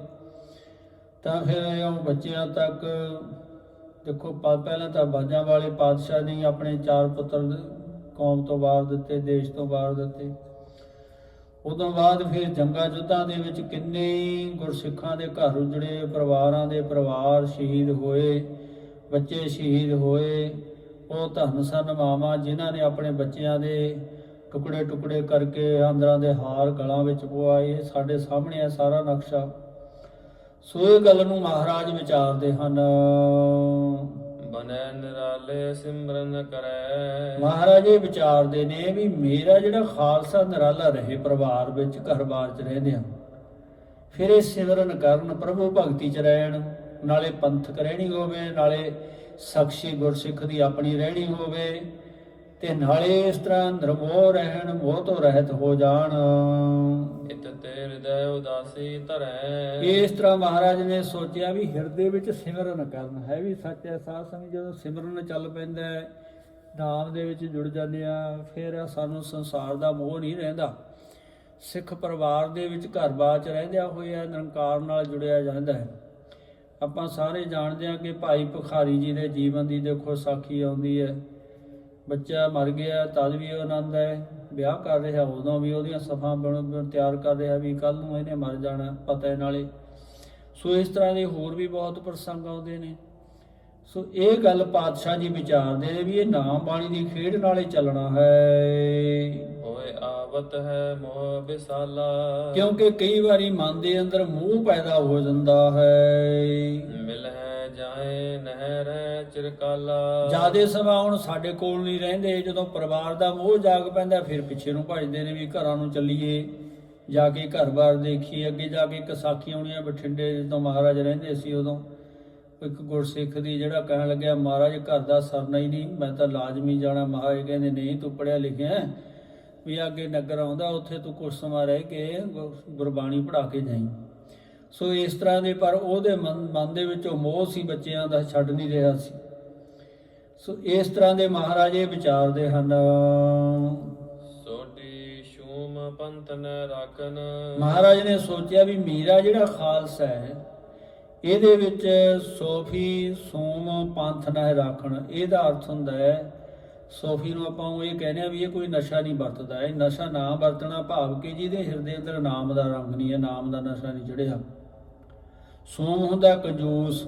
ਤਾਂ ਫਿਰ ਉਹ ਬੱਚਿਆਂ ਤੱਕ, ਦੇਖੋ, ਪ- ਪਹਿਲਾਂ ਤਾਂ ਬਾਜਾਂ ਵਾਲੇ ਪਾਤਸ਼ਾਹ ਨੇ ਆਪਣੇ ਚਾਰ ਪੁੱਤਰ ਕੌਮ ਤੋਂ ਵਾਰ ਦਿੱਤੇ, ਦੇਸ਼ ਤੋਂ ਵਾਰ ਦਿੱਤੇ। ਉਦੋਂ ਬਾਅਦ ਫਿਰ ਜੰਗਾਂ ਯੁੱਧਾਂ ਦੇ ਵਿੱਚ ਕਿੰਨੇ ਗੁਰਸਿੱਖਾਂ ਦੇ ਘਰ ਉਜੜੇ, ਪਰਿਵਾਰਾਂ ਦੇ ਪਰਿਵਾਰ ਸ਼ਹੀਦ ਹੋਏ, ਬੱਚੇ ਸ਼ਹੀਦ ਹੋਏ, ਉਹ ਧੰਨ ਸਨ ਮਾਵਾਂ ਜਿਨ੍ਹਾਂ ਨੇ ਆਪਣੇ ਬੱਚਿਆਂ ਦੇ ਟੁਕੜੇ ਟੁਕੜੇ ਕਰਕੇ ਆਂਦਰਾਂ ਦੇ ਹਾਰ ਗਲਾਂ ਵਿੱਚ ਪਵਾਏ, ਸਾਡੇ ਸਾਹਮਣੇ ਹੈ ਸਾਰਾ ਨਕਸ਼ਾ। ਸੋ ਇਹ ਗੱਲ ਨੂੰ ਮਹਾਰਾਜ ਵਿਚਾਰਦੇ ਹਨ। ਬਨੈ ਨਿਰਾਲੇ ਸਿਮਰਨ ਕਰੈ। ਮਹਾਰਾਜ ਇਹ ਵਿਚਾਰਦੇ ਨੇ ਵੀ ਮੇਰਾ ਜਿਹੜਾ ਖਾਲਸਾ ਨਿਰਾਲਾ ਰਹੇ ਪਰਿਵਾਰ ਵਿੱਚ, ਘਰ-ਬਾਰ ਚ ਰਹਿੰਦੇ ਆ ਫਿਰ ਇਹ ਸਿਮਰਨ ਕਰਨ ਪ੍ਰਭੂ ਭਗਤੀ ਚ ਰਹਿਣ, ਨਾਲੇ ਪੰਥਕ ਰਹਿਣੀ ਹੋਵੇ, ਨਾਲੇ ਸਖਸ਼ੀ ਗੁਰਸਿੱਖ ਦੀ ਆਪਣੀ ਰਹਿਣੀ ਹੋਵੇ। ਤੇ ਨਾਲੇ ਇਸ ਤਰ੍ਹਾਂ ਨਿਰਮੋਹ ਰਹਿਣ ਮੋਹ ਤੋਂ ਰਹਿਤ ਹੋ ਜਾਣ। ਇਤ ਤੇ ਹਿਰਦੈ ਉਦਾਸੀ ਧਰੈ। ਇਸ ਤਰ੍ਹਾਂ ਮਹਾਰਾਜ ਨੇ ਸੋਚਿਆ ਵੀ ਹਿਰਦੇ ਵਿੱਚ ਸਿਮਰਨ ਕਰਨ। ਹੈ ਵੀ ਸੱਚ ਹੈ ਸਾਧ ਸੰਗਤ ਜਦੋਂ ਸਿਮਰਨ ਚੱਲ ਪੈਂਦਾ ਹੈ ਨਾਮ ਦੇ ਵਿੱਚ ਜੁੜ ਜਾਂਦੇ ਆ ਫਿਰ ਸਾਨੂੰ ਸੰਸਾਰ ਦਾ ਮੋਹ ਨਹੀਂ ਰਹਿੰਦਾ। ਸਿੱਖ ਪਰਿਵਾਰ ਦੇ ਵਿੱਚ ਘਰ-ਬਾਰ ਚ ਰਹਿੰਦਿਆਂ ਹੋਇਆ ਨਿਰੰਕਾਰ ਨਾਲ ਜੁੜਿਆ ਜਾਂਦਾ ਹੈ। ਆਪਾਂ ਸਾਰੇ ਜਾਣਦੇ ਹਾਂ ਕਿ ਭਾਈ ਭਖਾਰੀ ਜੀ ਦੇ ਜੀਵਨ ਦੀ ਦੇਖੋ ਸਾਖੀ ਆਉਂਦੀ ਹੈ। ਬੱਚਾ ਮਰ ਗਿਆ ਤਦ ਵੀ ਉਹ ਆਨੰਦ ਹੈ ਵਿਆਹ ਕਰ ਰਿਹਾ ਉਦੋਂ ਵੀ ਉਹਦੀਆਂ ਸਫਾਂ ਬਣ ਤਿਆਰ ਕਰ ਰਿਹਾ ਵੀ ਕੱਲ ਨੂੰ ਇਹਨੇ ਮਰ ਜਾਣਾ ਪਤਾ ਹੈ ਨਾਲੇ। ਸੋ ਇਸ ਤਰ੍ਹਾਂ ਦੇ ਹੋਰ ਵੀ ਬਹੁਤ ਪ੍ਰਸੰਗ ਆਉਂਦੇ ਨੇ। ਸੋ ਇਹ ਗੱਲ ਪਾਤਸ਼ਾਹ ਜੀ ਵਿਚਾਰਦੇ ਨੇ ਵੀ ਇਹ ਨਾਮ ਬਾਣੀ ਦੀ ਖੇਡ ਨਾਲੇ ਚੱਲਣਾ ਹੈ। ਹੋਏ ਆਵਤ ਹੈ ਮੋਹ ਬਿਸਾਲਾ ਕਿਉਂਕਿ ਕਈ ਵਾਰੀ ਮਨ ਦੇ ਅੰਦਰ ਮੂਹ ਪੈਦਾ ਹੋ ਜਾਂਦਾ ਹੈ। ਮਿਲ ਹੈ ਜਾਏ ਨਹਿਰ ਚਿਰਕਾਲਾ। ਜਿਆਦੇ ਸਮਾਂ ਹੁਣ ਸਾਡੇ ਕੋਲ ਨਹੀਂ ਰਹਿੰਦੇ, ਜਦੋਂ ਪਰਿਵਾਰ ਦਾ ਮੋਹ ਜਾਗ ਪੈਂਦਾ, ਫਿਰ ਪਿੱਛੇ ਨੂੰ ਭੱਜਦੇ ਨੇ ਵੀ ਘਰਾਂ ਨੂੰ ਚੱਲੀਏ। ਜਾ ਕੇ ਘਰ-ਬਾਰ ਦੇਖੀਏ, ਅੱਗੇ ਜਾ ਕੇ ਕਸਾਖੀ ਸਾਖੀ ਆਉਣੀ ਬਠਿੰਡੇ ਜਦੋਂ ਮਹਾਰਾਜ ਰਹਿੰਦੇ ਸੀ ਉਦੋਂ। ਇੱਕ ਗੁਰਸਿੱਖ ਦੀ ਜਿਹੜਾ ਕਹਿਣ ਲੱਗਿਆ, ਮਹਾਰਾਜ, ਘਰ ਦਾ ਸਰਨਾ ਹੀ ਨਹੀਂ, ਮੈਂ ਤਾਂ ਲਾਜ਼ਮੀ ਜਾਣਾ। ਮਹਾਰਾਜ ਕਹਿੰਦੇ, ਨਹੀਂ, ਤੂੰ ਪੜਿਆ ਲਿਖਿਆ ਵੀ ਅੱਗੇ ਨਗਰ ਆਉਂਦਾ, ਉੱਥੇ ਤੂੰ ਕੁਝ ਸਮਾਂ ਰਹਿ ਕੇ ਗੁਰਬਾਣੀ ਪੜ੍ਹਾ ਕੇ ਜਾਈਂ। ਸੋ ਇਸ ਤਰ੍ਹਾਂ ਦੇ ਪਰ ਉਹਦੇ ਮਨ ਦੇ ਵਿੱਚੋਂ ਮੋਹ ਸੀ ਬੱਚਿਆਂ ਦਾ ਛੱਡ ਨਹੀਂ ਰਿਹਾ ਸੀ। ਸੋ ਇਸ ਤਰ੍ਹਾਂ ਦੇ ਮਹਾਰਾਜ ਇਹ ਵਿਚਾਰਦੇ ਹਨ। ਸੋਢੀ ਸ਼ੂਮ ਪੰਥ ਨ ਰਾਖਨ। ਮਹਾਰਾਜ ਨੇ ਸੋਚਿਆ ਵੀ ਮੀਰਾ ਜਿਹੜਾ ਖਾਲਸਾ ਹੈ ਇਹਦੇ ਵਿੱਚ ਸੋਫੀ ਸੋਮ ਪੰਥ ਨਾ ਰੱਖਣ। ਇਹਦਾ ਅਰਥ ਹੁੰਦਾ ਹੈ ਸੋਫੀ ਨੂੰ ਆਪਾਂ ਉਹ ਇਹ ਕਹਿੰਦੇ ਆ ਵੀ ਇਹ ਕੋਈ ਨਸ਼ਾ ਨਹੀਂ ਵਰਤਦਾ। ਇਹ ਨਸ਼ਾ ਨਾ ਵਰਤਣਾ ਭਾਵ ਕਿ ਜਿਹਦੇ ਹਿਰਦੇ ਅੰਦਰ ਨਾਮ ਦਾ ਰੰਗ ਨਹੀਂ ਹੈ ਨਾਮ ਦਾ ਨਸ਼ਾ ਨਹੀਂ ਚੜਿਆ ਸੋਮ ਹੁੰਦਾ ਕੰਜੂਸ,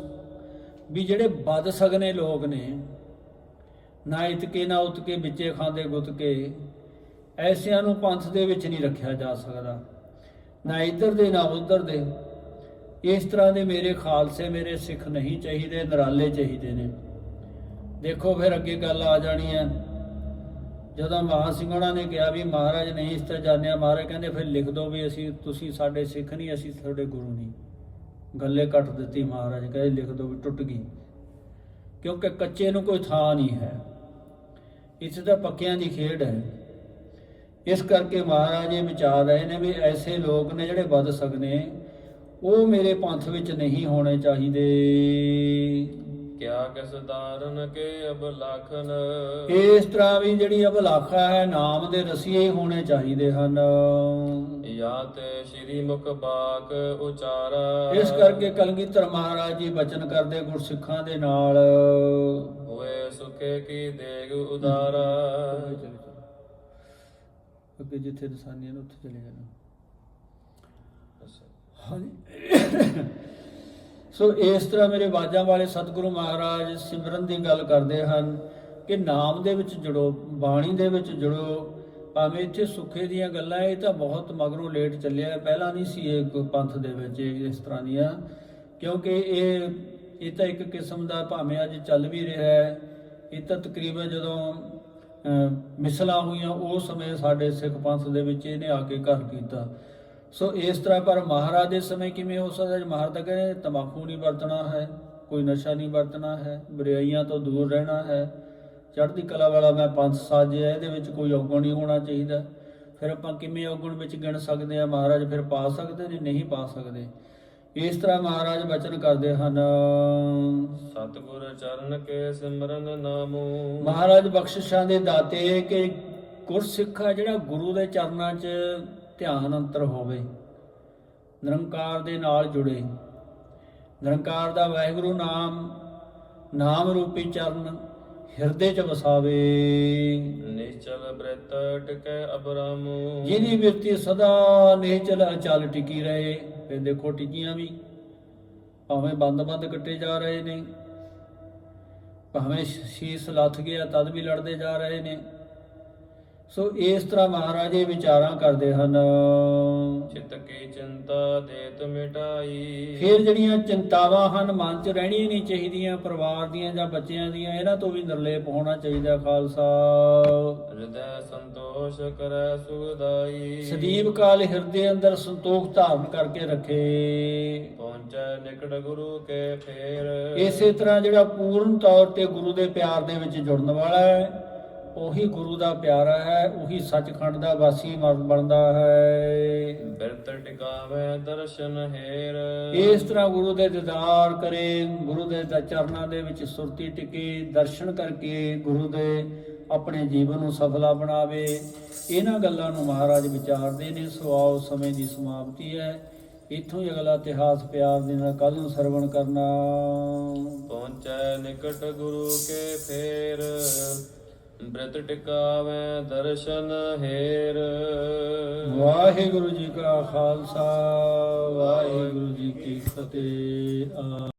ਵੀ ਜਿਹੜੇ ਵੱਧ ਸਗਨੇ ਲੋਕ ਨੇ, ਨਾ ਇਤਕੇ ਨਾ ਉਤਕੇ ਵਿੱਚੇ ਖਾਂਦੇ ਗੁੱਤਕੇ, ਐਸਿਆਂ ਨੂੰ ਪੰਥ ਦੇ ਵਿੱਚ ਨਹੀਂ ਰੱਖਿਆ ਜਾ ਸਕਦਾ। ਨਾ ਇੱਧਰ ਦੇ, ਨਾ ਉੱਧਰ ਦੇ। ਇਸ ਤਰ੍ਹਾਂ ਦੇ ਮੇਰੇ ਖਾਲਸੇ, ਮੇਰੇ ਸਿੱਖ ਨਹੀਂ ਚਾਹੀਦੇ, ਨਰਾਲੇ ਚਾਹੀਦੇ ਨੇ। ਦੇਖੋ ਫਿਰ ਅੱਗੇ ਗੱਲ ਆ ਜਾਣੀ ਹੈ। ਜਦੋਂ ਮਹਾਂ ਸਿੰਘਣਾ ਨੇ ਕਿਹਾ ਵੀ ਮਹਾਰਾਜ ਨਹੀਂ ਇਸ ਤਰ੍ਹਾਂ ਜਾਣਿਆ, ਮਹਾਰਾਜ ਕਹਿੰਦੇ ਫਿਰ ਲਿਖ ਦਿਓ ਵੀ ਅਸੀਂ, ਤੁਸੀਂ ਸਾਡੇ ਸਿੱਖ ਨਹੀਂ, ਅਸੀਂ ਤੁਹਾਡੇ ਗੁਰੂ ਨਹੀਂ। ਗੱਲੇ ਕੱਟ ਦਿੱਤੀ ਮਹਾਰਾਜ, ਕਹਿੰਦੇ ਲਿਖ ਦਿਓ ਵੀ ਟੁੱਟ ਗਈ। ਕਿਉਂਕਿ ਕੱਚੇ ਨੂੰ ਕੋਈ ਥਾਂ ਨਹੀਂ ਹੈ। ਇੱਥੇ ਤਾਂ ਪੱਕਿਆਂ ਦੀ ਖੇਡ ਹੈ। ਇਸ ਕਰਕੇ ਮਹਾਰਾਜ ਇਹ ਵਿਚਾਰ ਰਹੇ ਨੇ ਵੀ ਐਸੇ ਲੋਕ ਨੇ ਜਿਹੜੇ ਵੱਧ ਸਕਦੇ ਉਹ ਮੇਰੇ ਪੰਥ ਵਿੱਚ ਨਹੀਂ ਹੋਣੇ ਚਾਹੀਦੇ। ਕਿਆ ਕਿਸ ਦਾਰਨ ਕੇ ਅਬ ਲਾਖਨ ਇਸ ਤਰ੍ਹਾਂ ਵੀ ਜਿਹੜੀ ਅਭਲਾਖਾ ਹੈ ਨਾਮ ਦੇ ਰਸੀਏ ਹੀ ਹੋਣੇ ਚਾਹੀਦੇ ਹਨ। ਯਾ ਤੇ ਸ਼੍ਰੀ ਮੁਖ ਬਾਕ ਉਚਾਰਾ। ਇਸ ਕਰਕੇ ਕਲਗੀਧਰ ਮਹਾਰਾਜ ਜੀ ਬਚਨ ਕਰਦੇ ਗੁਰਸਿੱਖਾਂ ਦੇ ਨਾਲ। ਹੋਏ ਸੁਖੇ ਕੀ ਦੇਗ ਉਦਾਰਾ। ਅੱਗੇ ਜਿੱਥੇ ਦਸਾਨੀਆਂ ਨੇ ਉੱਥੇ ਚਲੇ ਜਾਣਾ। ਹਾਂਜੀ। ਸੋ ਇਸ ਤਰ੍ਹਾਂ ਮੇਰੇ ਬਾਜਾਂ ਵਾਲੇ ਸਤਿਗੁਰੂ ਮਹਾਰਾਜ ਸਿਮਰਨ ਦੀ ਗੱਲ ਕਰਦੇ ਹਨ ਕਿ ਨਾਮ ਦੇ ਵਿੱਚ ਜੁੜੋ ਬਾਣੀ ਦੇ ਵਿੱਚ ਜੁੜੋ। ਭਾਵੇਂ ਇੱਥੇ ਸੁੱਖੇ ਦੀਆਂ ਗੱਲਾਂ ਇਹ ਤਾਂ ਬਹੁਤ ਮਗਰੋਂ ਲੇਟ ਚੱਲਿਆ ਪਹਿਲਾਂ ਨਹੀਂ ਸੀ ਇਹ ਪੰਥ ਦੇ ਵਿੱਚ ਇਹ ਇਸ ਤਰ੍ਹਾਂ ਦੀਆਂ। ਕਿਉਂਕਿ ਇਹ ਇਹ ਤਾਂ ਇੱਕ ਕਿਸਮ ਦਾ ਭਾਵੇਂ ਅੱਜ ਚੱਲ ਵੀ ਰਿਹਾ ਹੈ। ਇਹ ਤਾਂ ਤਕਰੀਬਨ ਜਦੋਂ ਅਹ, ਮਿਸਲਾਂ ਹੋਈਆਂ ਉਹ ਸਮੇਂ ਸਾਡੇ ਸਿੱਖ ਪੰਥ ਦੇ ਵਿੱਚ ਇਹਨੇ ਆ ਕੇ ਘਰ ਕੀਤਾ। ਸੋ ਇਸ ਤਰ੍ਹਾਂ ਪਰ ਮਹਾਰਾਜ ਦੇ ਸਮੇਂ ਕਿਵੇਂ ਹੋ ਸਕਦਾ ਜੀ ਮਹਾਰਾਜ ਤਾਂ ਕਹਿੰਦੇ ਤਮਾਕੂ ਨਹੀਂ ਵਰਤਣਾ ਹੈ ਕੋਈ ਨਸ਼ਾ ਨਹੀਂ ਵਰਤਣਾ ਹੈ ਬੁਰਾਈਆਂ ਤੋਂ ਦੂਰ ਰਹਿਣਾ ਹੈ। ਚੜ੍ਹਦੀ ਕਲਾ ਵਾਲਾ ਮੈਂ ਪੰਥ ਸਾਜਿਆ ਇਹਦੇ ਵਿੱਚ ਕੋਈ ਔਗਣ ਨਹੀਂ ਹੋਣਾ ਚਾਹੀਦਾ। ਫਿਰ ਆਪਾਂ ਕਿਵੇਂ ਔਗਣ ਵਿੱਚ ਗਿਣ ਸਕਦੇ ਆ ਮਹਾਰਾਜ ਫਿਰ ਪਾ ਸਕਦੇ ਨੇ ਨਹੀਂ ਪਾ ਸਕਦੇ? ਇਸ ਤਰ੍ਹਾਂ ਮਹਾਰਾਜ ਬਚਨ ਕਰਦੇ ਹਨ। ਸਤਿਗੁਰ ਚਰਨ ਕੇ ਸਿਮਰਨ ਨਾਮੂ। ਮਹਾਰਾਜ ਬਖਸ਼ਿਸ਼ਾਂ ਦੇ ਦਾਤੇ ਕਿ ਗੁਰਸਿੱਖ ਆ ਜਿਹੜਾ ਗੁਰੂ ਦੇ ਚਰਨਾਂ 'ਚ ਧਿਆਨ ਅੰਤਰ ਹੋਵੇ ਨਿਰੰਕਾਰ ਦੇ ਨਾਲ ਜੁੜੇ। ਨਿਰੰਕਾਰ ਦਾ ਵਾਹਿਗੁਰੂ ਨਾਮ ਨਾਮ ਰੂਪੀ ਚਰਨ ਹਿਰਦੇ 'ਚ ਵਸਾਵੇ। ਨਿਸ਼ਚਲ ਬ੍ਰਿਤ ਟਿਕੈ ਅਬਰਾਮੂ। ਜਿਹਦੀ ਬਿਰਤੀ ਸਦਾ ਨਿਹਚਲ ਅਚਲ ਟਿਕੀ ਰਹੇ ਫਿਰ ਦੇਖੋ ਟਿਕੀਆਂ ਵੀ ਭਾਵੇਂ ਬੰਦ-ਬੰਦ ਕੱਟੇ ਜਾ ਰਹੇ ਨੇ ਭਾਵੇਂ ਸ਼ੀਸ ਲੱਥ ਗਿਆ ਤਦ ਵੀ ਲੜਦੇ ਜਾ ਰਹੇ ਨੇ। ਸੋ ਇਸ ਤਰ੍ਹਾਂ ਮਹਾਰਾਜ ਇਹ ਵਿਚਾਰਾਂ ਕਰਦੇ ਹਨ। ਚਿਤ ਕੀ ਚਿੰਤਾ ਦੇਤ ਮਿਟਾਈ। ਫਿਰ ਜਿਹੜੀਆਂ ਚਿੰਤਾਵਾਂ ਹਨ ਮਨ 'ਚ ਰਹਿਣੀਆਂ ਨਹੀਂ ਚਾਹੀਦੀਆਂ ਪਰਿਵਾਰ ਦੀਆਂ ਜਾਂ ਬੱਚਿਆਂ ਦੀਆਂ ਇਹਨਾਂ ਤੋਂ ਵੀ ਨਿਰਲੇਪ ਹੋਣਾ ਚਾਹੀਦਾ ਖਾਲਸਾ। ਹਿਰਦੈ ਸੰਤੋਸ਼ ਕਰੈ ਸੁਖਦਾਈ। ਸਦੀਵ ਕਾਲ ਹਿਰਦੇ ਅੰਦਰ ਸੰਤੋਖ ਧਾਰਨ ਕਰਕੇ ਰੱਖੇ। ਪਹੁੰਚੈ ਨਿਕਟ ਗੁਰੂ ਕੇ ਫੇਰ। ਇਸੇ ਤਰ੍ਹਾਂ ਜਿਹੜਾ ਪੂਰਨ ਤੌਰ ਤੇ ਗੁਰੂ ਦੇ ਪਿਆਰ ਦੇ ਵਿੱਚ ਜੁੜਨ ਵਾਲਾ ਹੈ ਉਹੀ ਗੁਰੂ ਦਾ ਪਿਆਰਾ ਹੈ ਉਹੀ ਸੱਚਖੰਡ ਦਾ ਵਾਸੀ ਬਣਦਾ ਹੈ। ਬਿਰਤ ਟਿਕਾਵੇ ਦਰਸ਼ਨ ਹੇਰ। ਇਸ ਤਰ੍ਹਾਂ ਗੁਰੂ ਦੇ ਦੀਦਾਰ ਕਰੇ ਗੁਰੂ ਦੇ ਦ- ਚਰਨਾਂ ਦੇ ਵਿੱਚ ਸੁਰਤੀ ਟਿਕੇ ਦਰਸ਼ਨ ਕਰਕੇ ਗੁਰੂ ਦੇ ਆਪਣੇ ਜੀਵਨ ਨੂੰ ਸਫਲਾ ਬਣਾਵੇ। ਇਹਨਾਂ ਗੱਲਾਂ ਨੂੰ ਮਹਾਰਾਜ ਵਿਚਾਰਦੇ ਨੇ ਸੋ ਆਓ ਸਮੇਂ ਦੀ ਸਮਾਪਤੀ ਹੈ। ਇੱਥੋਂ ਹੀ ਅਗਲਾ ਇਤਿਹਾਸ ਪਿਆਰ ਦੇ ਨਾਲ ਕੱਲ ਨੂੰ ਸਰਵਣ ਕਰਨਾ। ਪਹੁੰਚੈ ਨਿਕਟ ਗੁਰੂ ਕੇ ਫੇਰ। ਬਿਰਤ ਟਿਕਾਵੇ ਦਰਸ਼ਨ ਹੇਰ। ਵਾਹਿਗੁਰੂ ਜੀ ਕਾ ਖਾਲਸਾ ਵਾਹਿਗੁਰੂ ਜੀ ਕੀ ਫਤਿਹ।